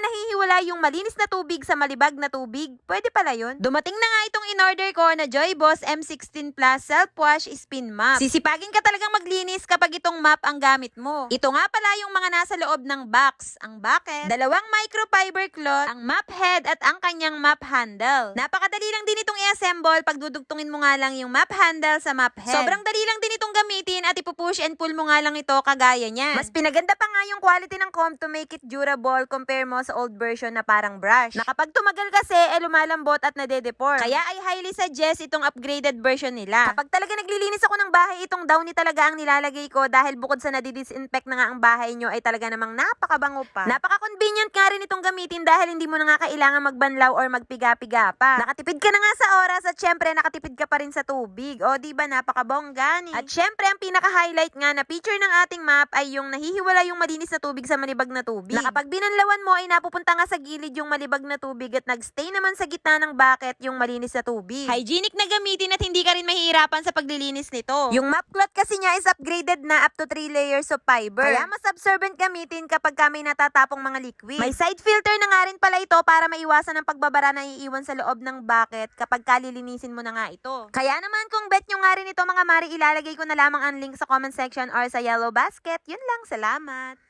nga nahihiwala yung malinis na tubig sa malibag na tubig. Pwede pala yun. Dumating na nga itong in-order ko na Joy Boss M16 Plus Self Wash Spin Mop. Sisipagin ka talagang maglinis kapag itong mop ang gamit mo. Ito nga pala yung mga nasa loob ng box. Ang bucket, dalawang microfiber cloth, ang mop head at ang kanyang mop handle. Napakadali lang din itong i-assemble pag dudugtungin mo nga lang yung mop handle sa mop head. Sobrang dali lang din itong gamitin at ipupush and pull mo nga lang ito kagaya niyan. Mas pinaganda pa nga yung quality ng comb to make it durable compare mo sa old version na parang brush. Na kapag tumagal kasi, eh lumalambot at nade-deform. Kaya I highly suggest itong upgraded version nila. Kapag talaga naglilinis ako ng bahay, itong downy talaga ang nilalagay ko dahil bukod sa nadidisinfect na nga ang bahay nyo ay talaga namang napakabango pa. Napaka-convenient nga rin itong gamitin dahil hindi mo na nga kailangan magbanlaw or magpiga-piga pa. Nakatipid ka na nga sa oras at syempre nakatipid ka pa rin sa tubig. O di ba napakabongga ni. At syempre ang pinaka-highlight nga na feature ng ating map ay yung nahihiwala yung malinis na tubig sa malibag na tubig. Na kapag binanlawan mo ay napupunta nga sa gilid yung malibag na tubig at nagstay naman sa gitna ng bucket yung malinis na tubig. Hygienic na gamitin at hindi ka rin mahihirapan sa paglilinis nito. Yung map cloth kasi niya is upgraded na up to 3 layers of fiber. Kaya mas absorbent gamitin kapag ka may natatapong mga liquid. May side filter na nga rin pala ito para maiwasan ang pagbabara na iiwan sa loob ng bucket kapag kalilinisin mo na nga ito. Kaya naman kung bet nyo nga rin ito mga mari, ilalagay ko na lamang ang link sa comment section or sa yellow basket. Yun lang, salamat!